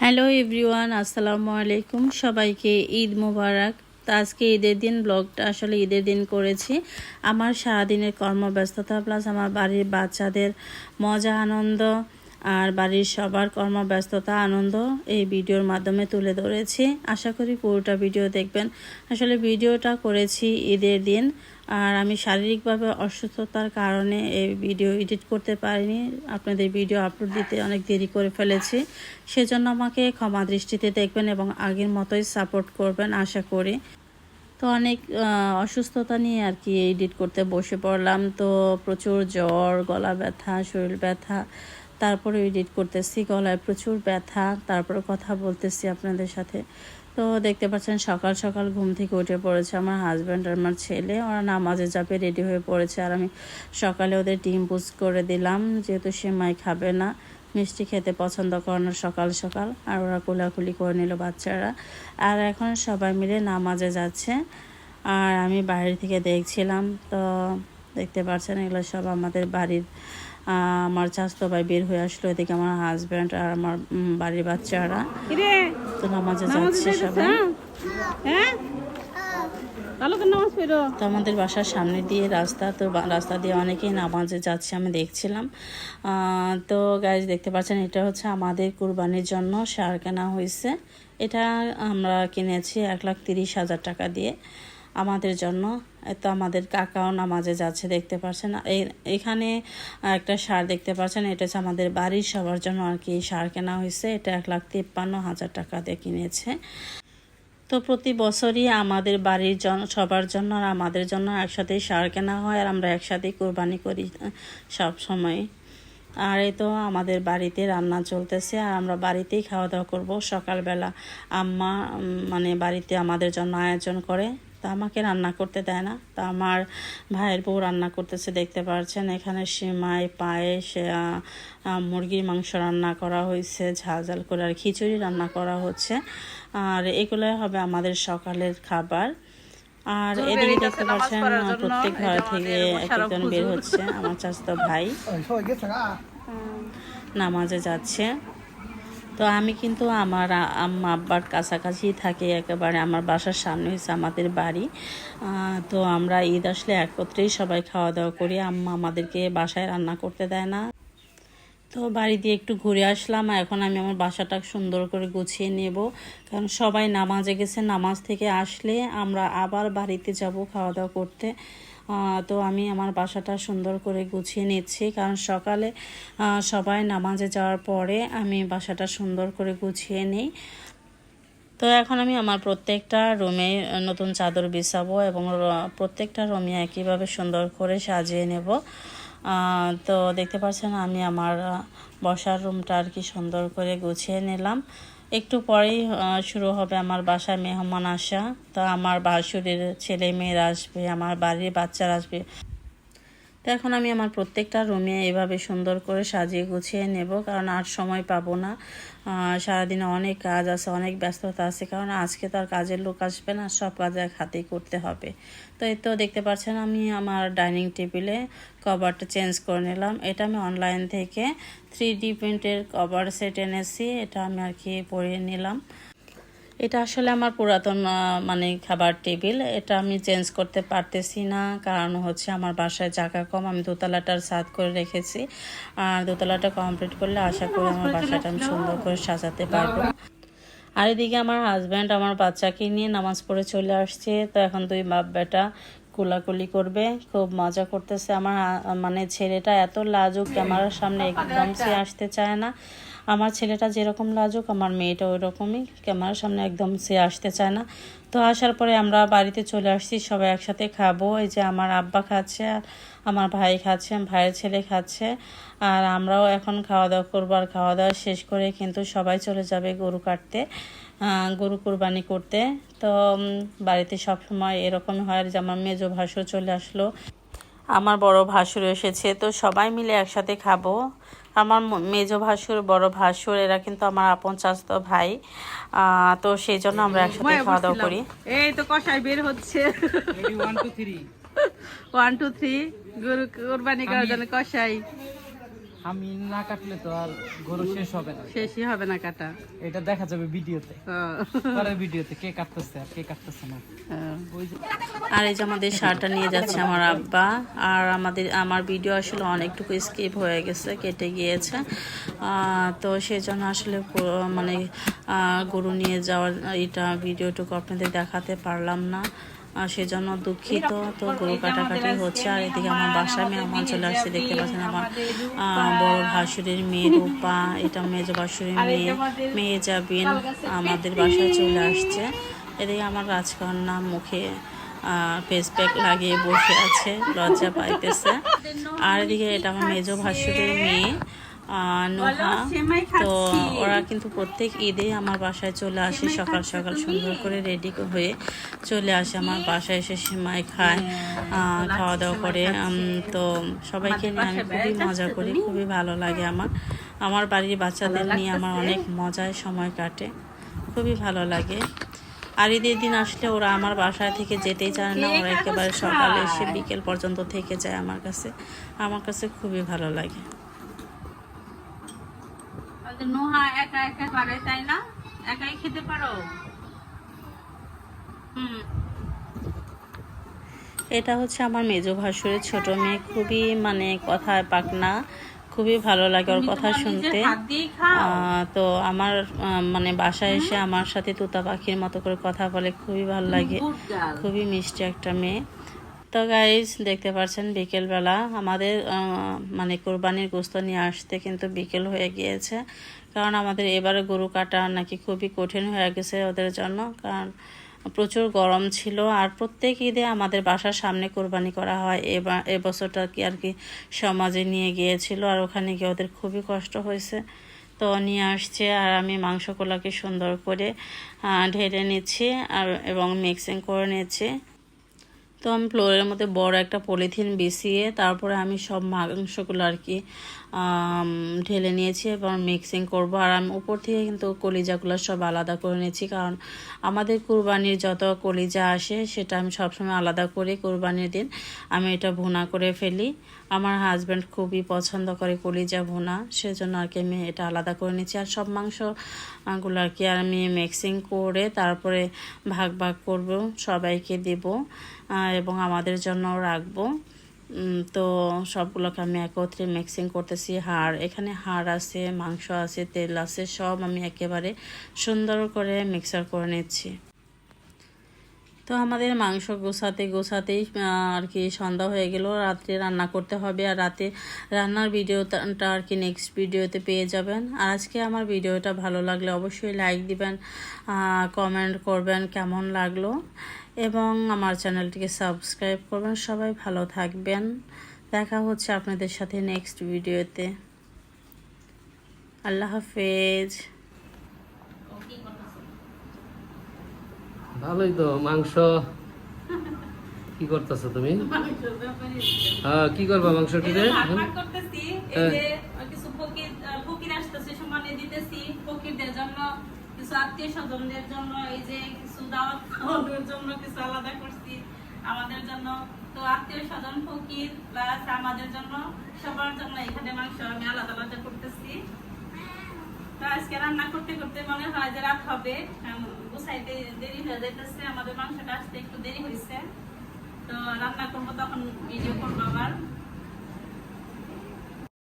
Hello everyone, আসসালামু আলাইকুম। সবাইকে ঈদ মোবারক। তো আজকে ঈদের দিন, ব্লগটা আসলে ঈদের দিন করেছি। আমার সারাদিনের কর্মব্যস্ততা প্লাস আমার বাড়ির বাচ্চাদের মজা, আনন্দ আর বাড়ির সবার কর্মব্যস্ততা, আনন্দ এই ভিডিওর মাধ্যমে তুলে ধরেছি। আশা করি পুরোটা ভিডিও দেখবেন। আসলে ভিডিওটা করেছি ঈদের দিন, আর আমি শারীরিকভাবে অসুস্থতার কারণে এই ভিডিও এডিট করতে পারিনি। আপনাদের ভিডিও আপলোড দিতে অনেক দেরি করে ফেলেছি। সেজন্য আমাকে ক্ষমা দৃষ্টিতে দেখবেন এবং আগের মতোই সাপোর্ট করবেন, আশা করি। তো অনেক অসুস্থতা নিয়ে আর কি এডিট করতে বসে পড়লাম। তো প্রচুর জ্বর, গলা ব্যথা, শরীর ব্যথা তারপরে এডিট করতেছি, গলায় প্রচুর ব্যথা, তারপরে কথা বলতেছি আপনাদের সাথে। তো দেখতে পাচ্ছেন, সকাল সকাল ঘুম থেকে উঠে পড়েছে আমার হাজব্যান্ড আর আমার ছেলে। ওরা নামাজে যাবে রেডি হয়ে পড়েছে। আর আমি সকালে ওদের ডিম বুস্ট করে দিলাম, যেহেতু সে সেমাই খাবে না। মিষ্টি খেতে পছন্দ করে না সকাল সকাল, আর ওরা কোলাকুলি করে নিল বাচ্চারা। আর এখন সবাই মিলে নামাজে যাচ্ছে। আর আমি বাইরে থেকে দেখছিলাম, তো দেখতে পাচ্ছেন এগুলো সব আমাদের বাড়ির আমার চাস্তো ভাই বের হয়ে আসলো এদিকে আমার হাজব্যান্ড আর আমার বাড়ির বাচ্চারা। তো নামাজে যাচ্ছে সবাই। হ্যাঁ? পড়ো। তো আমাদের বাসার সামনে দিয়ে রাস্তা তো রাস্তা দিয়ে অনেকেই নামাজে যাচ্ছে আমি দেখছিলাম। আহ, তো গাইজ দেখতে পাচ্ছেন এটা হচ্ছে আমাদের কুরবানির জন্য সার কেনা হয়েছে। এটা আমরা কিনেছি এক লাখ তিরিশ হাজার টাকা দিয়ে। আমাদের জন্য। তো আমাদের কাকাও নামাজে যাচ্ছে, দেখতে পাচ্ছেন এখানে একটা সার দেখতে পাচ্ছেন, এটা হচ্ছে আমাদের বাড়ির সবার জন্য আর কি। সার কেনা হয়েছে, এটা এক লাখ তিপ্পান্ন হাজার টাকা দিয়ে কিনেছে। তো প্রতি বছরই আমাদের বাড়ির জন, সবার জন্য আর আমাদের জন্য একসাথেই সার কেনা হয় আর আমরা একসাথেই কোরবানি করি, সব সময়। আর এই তো আমাদের বাড়িতে রান্না চলতেছে আর আমরা বাড়িতেই খাওয়া দাওয়া করব। সকালবেলা আম্মা মানে বাড়িতে আমাদের জন্য আয়োজন করে। তা আমাকে রান্না করতে দেয় না। তা আমার ভাইয়ের বউ রান্না করতেছে দেখতে পারছেন। এখানে সিমাই পায়েস মুরগির মাংস রান্না করা হয়েছে ঝাল ঝাল করে আর খিচুড়ি রান্না করা হচ্ছে। আর এগুলো হবে আমাদের সকালের খাবার। আর এদিকে দেখতে পাচ্ছেন প্রত্যেক ঘর থেকে এক একজন বের হচ্ছে আমার চাচাতো ভাই। নামাজে যাচ্ছে। তো আমি কিন্তু আমার আম্মা আব্বার কাছাকাছি থাকি, একেবারে আমার বাসার সামনে হচ্ছে আমাদের বাড়ি। তো আমরা ঈদ আসলে একত্রেই সবাই খাওয়া দাওয়া করি, আম্মা আমাদেরকে বাসায় রান্না করতে দেয় না। তো বাড়ি দিয়ে একটু ঘুরে আসলাম, এখন আমি আমার বাসাটা সুন্দর করে গুছিয়ে নেব, কারণ সবাই নামাজে গেছে, নামাজ থেকে আসলে আমরা আবার বাড়িতে যাব খাওয়া দাওয়া করতে। তো আমি আমার বাসাটা সুন্দর করে গুছিয়ে নিচ্ছি। কারণ সকালে সবাই নামাজে যাওয়ার পরে আমি বাসাটা সুন্দর করে গুছিয়ে নিই। তো এখন আমি আমার প্রত্যেকটা রুমে নতুন চাদর বিছাবো এবং প্রত্যেকটা রুমে একইভাবে সুন্দর করে সাজিয়ে নেব। তো দেখতে পাচ্ছেন আমি আমার বসার রুমটা আর কি সুন্দর করে গুছিয়ে নিলাম। একটু পরেই শুরু হবে আমার বাসায় মেহমান আসা। তো আমার বাসুরের ছেলে মেয়েরা আসবে, আমার বাড়ির বাচ্চারা আসবে। তো এখন আমি আমার প্রত্যেকটা রুমে এভাবে সুন্দর করে সাজিয়ে গুছিয়ে নেব, কারণ আর সময় পাবো না। সারাদিনে অনেক কাজ আছে, অনেক ব্যস্ততা আছে, কারণ আজকে তো আর কাজের লোক আসবে না, সব কাজ এক হাতেই করতে হবে। তো এই তো দেখতে পাচ্ছেন আমি আমার ডাইনিং টেবিলে কভারটা চেঞ্জ করে নিলাম। এটা আমি অনলাইন থেকে থ্রি ডি প্রিন্টের কভার সেট এনেছি, এটা আমি আর কি পরিয়ে নিলাম। এটা আসলে আমার পুরাতন মানে খাবার টেবিল। এটা আমি চেঞ্জ করতে পারতেছি না। কারণ হচ্ছে আমার বাসায় জায়গা কম আমি দোতলাটার সাদ করে রেখেছি। আর দোতলাটা কমপ্লিট করলে আশা করি আমার বাসাটা আমি সুন্দর করে সাজাতে পারব। আর এদিকে আমার হাজব্যান্ড আমার বাচ্চাকে নিয়ে নামাজ পড়ে চলে আসছে। তো এখন দুই বাপ বেটা কোলাকুলি করবে, খুব মজা করতেছে। আমার মানে ছেলেটা এত লাজুক, ক্যামেরার সামনে একদম সে আসতে চায় না। আমার ছেলেটা যেরকম লাজুক, আমার মেয়েটা ওই রকমই ক্যামেরার সামনে একদম সে আসতে চায় না। তো আসার পরে আমরা বাড়িতে চলে আসছি, সবাই একসাথে খাব। এই যে আমার আব্বা খাচ্ছে আর আমার ভাই খাচ্ছে ভাইয়ের ছেলে খাচ্ছে আর আমরাও এখন খাওয়া দাওয়া করব আর খাওয়া দাওয়া শেষ করে কিন্তু সবাই চলে যাবে গরু কাটতে গরু কুরবানি করতে। তো বাড়িতে সব সময় এরকম হয় যে আমার মেজো ভাসুর চলে আসলো আমার বড় ভাসুর এসেছে তো সবাই মিলে একসাথে খাব। আমার মেজো ভাসুর বড় ভাসুর এরা কিন্তু আমার আপন চাস্ত ভাই তো সেই জন্য আমরা একসাথে খাওয়া দাওয়া করি। এই তো কষাই বের হচ্ছে। ওয়ান টু থ্রি গরু কোরবানি করার জন্য কষাই। আমি না কাটলে তো আর গরু শেষ হবে না। শেষই হবে না কাটা। এটা দেখা যাবে ভিডিওতে। পরের ভিডিওতে কে কাটতেছে আর কে কাটতেছে না। আর এই যে আমাদের শার্টটা নিয়ে যাচ্ছে আমার আব্বা আর আমাদের আমার ভিডিও আসলে অনেকটুকু স্কিপ হয়ে গেছে কেটে গিয়েছে। তো সেই জন্য আসলে মানে গরু নিয়ে যাওয়ার এটা ভিডিওটুকু আপনাদের দেখাতে পারলাম না। আর সেজন্য দুঃখিত তো গরু কাটাকাটি হচ্ছে আর এদিকে আমার বাসায় মেহমান চলে আসছে দেখতে পাচ্ছেন আমার বড় ভাসুরের মেয়ে রূপা এটা মেজ ভাসুরের মেয়ে মেয়ে যাবিন আমাদের বাসায় চলে আসছে। এদিকে আমার রাজকন্যা মুখে ফেস প্যাক লাগিয়ে বসে আছে লজ্জা পাইতেছে। আর এদিকে এটা আমার মেজ ভাসুরের মেয়ে। নোহা। তো ওরা কিন্তু প্রত্যেক ঈদে আমার বাসায় চলে আসে সকাল সকাল সুন্দর করে রেডি হয়ে চলে আসে আমার বাসায় এসে সেমাই খায় খাওয়া দাওয়া করে। তো সবাইকে নিয়ে আমি খুবই মজা করি খুবই ভালো লাগে আমার। আমার বাড়ির বাচ্চাদের নিয়ে আমার অনেক মজায় সময় কাটে খুবই ভালো লাগে। আর ঈদের দিন আসলে ওরা আমার বাসায় থেকে যেতেই চায় না ওরা একেবারে সকালে এসে বিকেল পর্যন্ত থেকে যায় আমার কাছে। আমার কাছে খুবই ভালো লাগে। নোহা একা একা পারে তাই না? একাই খেতে পারো? হুম। এটা হচ্ছে আমার মেজো ভাসুরের ছোট মেয়ে। খুবই মানে কথায় পাকনা খুবই ভালো লাগে ওর কথা শুনতে। তো আমার মানে বাসায় এসে আমার সাথে তুতা পাখির মতো করে কথা বলে খুবই ভালো লাগে। খুবই মিষ্টি একটা মেয়ে। তো গাইজ দেখতে পাচ্ছেন বিকেলবেলা আমাদের মানে কোরবানির গোস্ত নিয়ে আসতে কিন্তু বিকেল হয়ে গিয়েছে। কারণ আমাদের এবারে গরু কাটা নাকি খুবই কঠিন হয়ে গেছে ওদের জন্য। কারণ প্রচুর গরম ছিল আর প্রত্যেক ঈদে আমাদের বাসার সামনে কোরবানি করা হয়। এবার এবছরটা কি আর কি সমাজে নিয়ে গিয়েছিল আর ওখানে গিয়ে ওদের খুবই কষ্ট হয়েছে। তো নিয়ে আসছে আর আমি মাংসগুলোকে সুন্দর করে ঢেলে নিচ্ছি আর, এবং মিক্সিং করে নিচ্ছি। তো আমি ফ্লোরের মধ্যে বড় একটা পলিথিন বিছিয়ে তারপরে আমি সব মাংসগুলো আর কি ঢেলে নিয়েছি এবং মিক্সিং করব। আর আমি উপর থেকে কিন্তু কলিজাগুলো সব আলাদা করে নিয়েছি। কারণ আমাদের কুরবানির যত কলিজা আসে, সেটা আমি সবসময় আলাদা করি কুরবানির দিন। আমি এটা ভুনা করে ফেলি। আমার হাজব্যান্ড খুবই পছন্দ করে কলিজা ভুনা, সেজন্য আর কি আমি এটা আলাদা করে নিয়েছি। আর সব মাংসগুলো আর কি আর আমি মিক্সিং করে তারপরে ভাগ ভাগ করব, সবাইকে দেব এবং আমাদের জন্য রাখব। তো সবগুলোকে আমি একত্রে মিক্সিং করতেছি। হাড়, এখানে হাড় আছে, মাংস আছে, তেল আছে, সব আমি একেবারে সুন্দর করে মিক্সার করে নিচ্ছি। তো আমাদের মাংস গোছাতে গোছাতেই আর কি সন্ধ্যা হয়ে গেল, রাত্রে রান্না করতে হবে। আর রাতে রান্নার ভিডিওটা আর কি নেক্সট ভিডিওতে পেয়ে যাবেন। আর আজকে আমার ভিডিওটা ভালো লাগলে অবশ্যই লাইক দিবেন কমেন্ট করবেন কেমন লাগল। এবং আমার চ্যানেলটিকে সাবস্ক্রাইব করবেন। সবাই ভালো থাকবেন। দেখা হচ্ছে আপনাদের সাথে নেক্সট ভিডিওতে। আল্লাহ হাফেজ। ভালোই তো মাংস। কি করতেছো তুমি? হ্যাঁ কি করবা মাংস কি রে ভাগ ভাগ করতেছি এই যে কিছু ফকির আহ, ফকির আসতেছে সমানে দিতেছি। ফকিরদের জন্য কিছু আত্মীয় স্বজনদের জন্য এই যে দাওয়াত খাওয়ানোর জন্য কিছু আলাদা করছি। আমাদের জন্য তো আত্মীয় স্বজন, ফকির প্লাস আমাদের জন্য, সবার জন্য এখানে মাংস আমি আলাদা আলাদা করতেছি। তো আজকে রান্না করতে করতে মনে হয় যে রাত হবে। গুছাইতে দেরি হয়ে যাইতেছে, আমাদের মাংসটা আসতে একটু দেরি হয়েছে তো রান্না করব তখন ভিডিও করব আবার।